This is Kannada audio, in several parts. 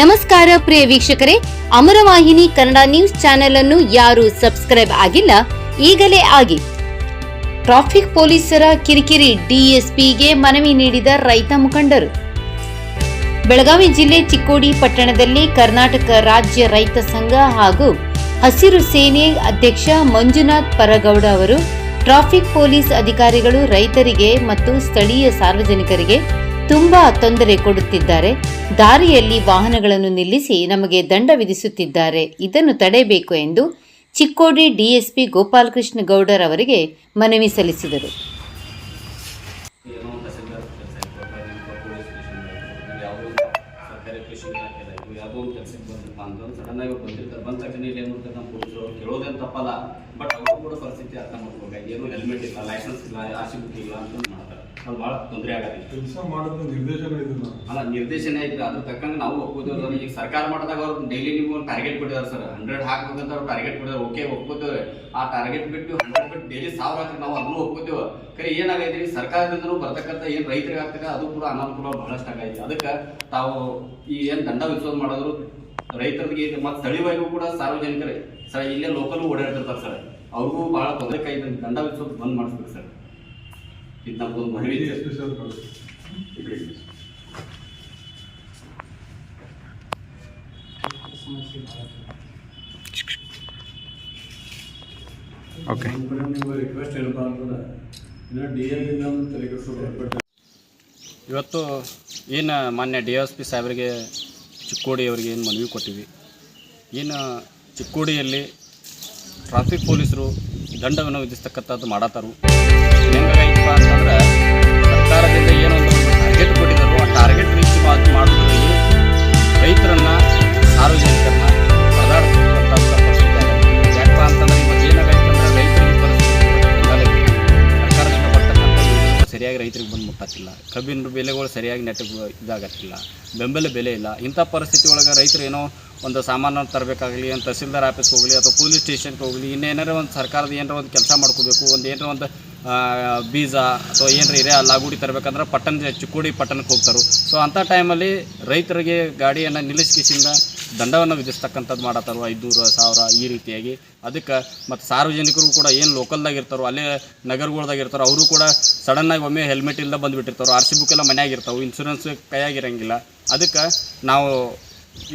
ನಮಸ್ಕಾರ ಪ್ರಿಯ ವೀಕ್ಷಕರೇ ಅಮರವಾಹಿನಿ ಕನ್ನಡ ನ್ಯೂಸ್ ಚಾನೆಲ್ ಅನ್ನು ಯಾರು ಸಬ್ಸ್ಕ್ರೈಬ್ ಆಗಿಲ್ಲ, ಈಗಲೇ ಆಗಿ. ಟ್ರಾಫಿಕ್ ಪೊಲೀಸರ ಕಿರಿಕಿರಿ ಡಿಎಸ್ಪಿಗೆ ಮನವಿ ನೀಡಿದ ರೈತ ಮುಖಂಡರು. ಬೆಳಗಾವಿ ಜಿಲ್ಲೆ ಚಿಕ್ಕೋಡಿ ಪಟ್ಟಣದಲ್ಲಿ ಕರ್ನಾಟಕ ರಾಜ್ಯ ರೈತ ಸಂಘ ಹಾಗೂ ಹಸಿರು ಸೇನೆ ಅಧ್ಯಕ್ಷ ಮಂಜುನಾಥ್ ಪರಗೌಡ ಅವರು ಟ್ರಾಫಿಕ್ ಪೊಲೀಸ್ ಅಧಿಕಾರಿಗಳು ರೈತರಿಗೆ ಮತ್ತು ಸ್ಥಳೀಯ ಸಾರ್ವಜನಿಕರಿಗೆ ತುಂಬಾ ತೊಂದರೆ ಕೊಡುತ್ತಿದ್ದಾರೆ. ದಾರಿಯಲ್ಲಿ ವಾಹನಗಳನ್ನು ನಿಲ್ಲಿಸಿ ನಮಗೆ ದಂಡ ವಿಧಿಸುತ್ತಿದ್ದಾರೆ. ಇದನ್ನು ತಡೆಯಬೇಕು ಎಂದು ಚಿಕ್ಕೋಡಿ ಡಿಎಸ್ಪಿ ಗೋಪಾಲಕೃಷ್ಣ ಗೌಡರ್ ಅವರಿಗೆ ಮನವಿ ಸಲ್ಲಿಸಿದರು. ಬಟ್ ಅವರು ಕೂಡ ಪರಿಸ್ಥಿತಿ ಅರ್ಥ ಮಾಡ್ಕೋಬೇಕು ಏನು ಹೆಲ್ಮೆಟ್ ಇಲ್ಲ ಲೈಸೆನ್ಸ್ ಇಲ್ಲ ಇಲ್ಲ ಅಂತ ಅದು ಭಾಳ ತೊಂದರೆ ಆಗತ್ತೆ. ಕೆಲಸ ಮಾಡೋದು ನಿರ್ದೇಶನ ಇದನ್ನ ಅಲ್ಲ ನಿರ್ದೇಶನ ಐತ್ರಿ ಅದ್ರ ತಕ್ಕಂಗೆ ನಾವು ಒಪ್ಕೋತೀವಿ ಈಗ ಸರ್ಕಾರ ಮಾಡಿದಾಗ ಅವ್ರು ಡೈಲಿ ನೀವು ಒಂದು ಟಾರ್ಗೆಟ್ ಕೊಟ್ಟಿದ್ದಾರೆ ಸರ್. ಹಂಡ್ರೆಡ್ ಹಾಕ್ಬೇಕಂತ ಅವ್ರು ಟಾರ್ಗೆಟ್ ಕೊಟ್ಟಿದ್ದಾರೆ. ಓಕೆ ಒಪ್ಕೋತೇವೆ. ಆ ಟಾರ್ಗೆಟ್ ಬಿಟ್ಟು ಹಂಡ್ರೆಡ್ ಬಿಟ್ಟು ಡೈಲಿ ಸಾವಿರ ಹಾಕಿ ನಾವು ಅದನ್ನು ಒಪ್ಕೋತೇವೆ. ಕರೆ ಏನಾಗೈತಿ? ಸರ್ಕಾರದಿಂದ ಸರ್ಕಾರದಿಂದನೂ ಬರ್ತಕ್ಕಂಥ ಏನು ರೈತರಿಗೆ ಆಗ್ತದೆ ಅದು ಕೂಡ ಅನಾನುಕೂಲ ಬಹಳಷ್ಟು ಆಗೈತೆ. ಅದಕ್ಕೆ ತಾವು ಈ ಏನು ದಂಡ ವಿಧಿಸೋದು ಮಾಡಿದ್ರು ರೈತರಿಗೆ ಮತ್ತು ಸ್ಥಳೀಯವಾಗಿಯೂ ಕೂಡ ಸಾರ್ವಜನಿಕರೇ. ಸರ್ ಇಲ್ಲೇ ಲೋಕಲ್ ಓಡಾಡ್ತಿರ್ತಾರೆ ಸರ್. ಅವ್ರಿಗೂ ಬಹಳ ತೊಂದರೆ ಕೈ ದಂಡ ವಿಧಿಸೋದು ಬಂದ್ ಮಾಡಿಸ್ಬೇಕು ಸರ್. ಇದು. ನಮ್ಗೊಂದು ಮನವಿ. ಓಕೆ ರಿಕ್ವೆಸ್ಟ್ ಏನಪ್ಪ ಅಂತಂದ್ರೆ ಇನ್ನು ಡಿ ಎಲ್ ಇಂದ ಒಂದು ತಲೆ ಇವತ್ತು ಏನು ಮಾನ್ಯ ಡಿ ಎಸ್ ಪಿ ಸಾಹೇಬರಿಗೆ ಚಿಕ್ಕೋಡಿಯವರಿಗೆ ಏನು ಮನವಿ ಕೊಟ್ಟಿವಿ? ಏನು ಚಿಕ್ಕೋಡಿಯಲ್ಲಿ ಟ್ರಾಫಿಕ್ ಪೊಲೀಸರು ದಂಡವನ್ನು ವಿಧಿಸ್ತಕ್ಕಂಥದ್ದು ಮಾಡತ್ತಾರು ಹೆಂಗಾಗೈತಪ್ಪ ಅಂತಂದ್ರೆ ಸರ್ಕಾರದಿಂದ ಏನೊಂದು ಟಾರ್ಗೆಟ್ ಕೊಟ್ಟಿದ್ದಾರೆ. ಆ ಟಾರ್ಗೆಟ್ ರೀಚ್ ಮಾಡೋದ್ರಲ್ಲಿ ರೈತರನ್ನ, ಸಾರ್ವಜನಿಕರನ್ನ ಪರದಾಡ್ತಕ್ಕಂಥ ಪರಿಸ್ಥಿತಿ ಅಂತಂದ್ರೆ ಇವತ್ತು ಏನಾಗೈತೆ ಸರಿಯಾಗಿ ರೈತರಿಗೆ ಬಂದು ಮುಟ್ಟತ್ತಿಲ್ಲ ಕಬ್ಬಿನ ಬೆಲೆಗಳು ಸರಿಯಾಗಿ ನೆಟ್ಟ ಇದಾಗತ್ತಿಲ್ಲ. ಬೆಂಬಲ ಬೆಲೆ ಇಲ್ಲ. ಇಂಥ ಪರಿಸ್ಥಿತಿ ಒಳಗೆ ರೈತರು ಏನೋ ಒಂದು ಸಾಮಾನು ತರಬೇಕಾಗಲಿ ಒಂದು ತಹಸೀಲ್ದಾರ್ ಆಫೀಸ್ಗೆ ಹೋಗಲಿ ಅಥವಾ ಪೊಲೀಸ್ ಸ್ಟೇಷನ್ಗೆ ಹೋಗಲಿ ಇನ್ನೇನಾರ ಒಂದು ಸರ್ಕಾರದ ಏನಾರ ಒಂದು ಕೆಲಸ ಮಾಡ್ಕೋಬೇಕು ಒಂದು ಏನಾರ ಒಂದು ಆ, ಬೀಜ ಅಥವಾ ಏನಾರ ಇರೇ ಲಾಗುಡಿ ತರಬೇಕಂದ್ರೆ ಪಟ್ಟಣ ಚಿಕ್ಕೋಡಿ ಪಟ್ಟಣಕ್ಕೆ ಹೋಗ್ತಾರೆ. ಸೊ ಅಂಥ ಟೈಮಲ್ಲಿ ರೈತರಿಗೆ ಗಾಡಿಯನ್ನು ನಿಲ್ಲಿಸ್ಕಿಸಿಂದ ದಂಡವನ್ನು ವಿಧಿಸ್ತಕ್ಕಂಥದ್ದು ಮಾಡತ್ತಾರೋ ಐದುನೂರು ಸಾವಿರ ಈ ರೀತಿಯಾಗಿ. ಅದಕ್ಕೆ ಮತ್ತು ಸಾರ್ವಜನಿಕರು ಕೂಡ ಏನು ಲೋಕಲ್ದಾಗ ಇರ್ತಾರೋ ಅಲ್ಲೇ ನಗರಗಳ್ದಾಗ ಇರ್ತಾರೋ ಅವರು ಕೂಡ ಸಡನ್ನಾಗಿ ಒಮ್ಮೆ ಹೆಲ್ಮೆಟ್ ಇಲ್ಲದೆ ಬಂದುಬಿಟ್ಟಿರ್ತಾರೋ ಆರ್ ಸಿ ಬುಕ್ ಎಲ್ಲ ಮನೆಯಾಗಿರ್ತಾವೆ ಇನ್ಸೂರೆನ್ಸ್ ಕೈಯಾಗಿರಂಗಿಲ್ಲ ಅದಕ್ಕೆ ನಾವು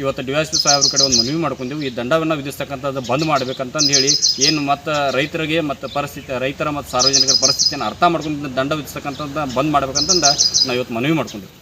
ಇವತ್ತು ಡಿ ಎಸ್ ಪಿ ಸಾಹೇಬ್ರ ಕಡೆ ಒಂದು ಮನವಿ ಮಾಡ್ಕೊಂಡೆವು. ಈ ದಂಡವನ್ನು ವಿಧಿಸ್ತಕ್ಕಂಥದ್ದು ಬಂದ್ ಮಾಡಬೇಕಂತಂದು ಹೇಳಿ ಏನು ಮತ್ತು ರೈತರಿಗೆ ಮತ್ತು ಪರಿಸ್ಥಿತಿ, ರೈತರ ಮತ್ತು ಸಾರ್ವಜನಿಕರ ಪರಿಸ್ಥಿತಿಯನ್ನು ಅರ್ಥ ಮಾಡ್ಕೊಂಡು ದಂಡ ವಿಧಿಸ್ತಕ್ಕಂಥದ್ದು ಬಂದ್ ಮಾಡ್ಬೇಕಂತಂದು ನಾವು ಇವತ್ತು ಮನವಿ ಮಾಡ್ಕೊಂಡೆವು.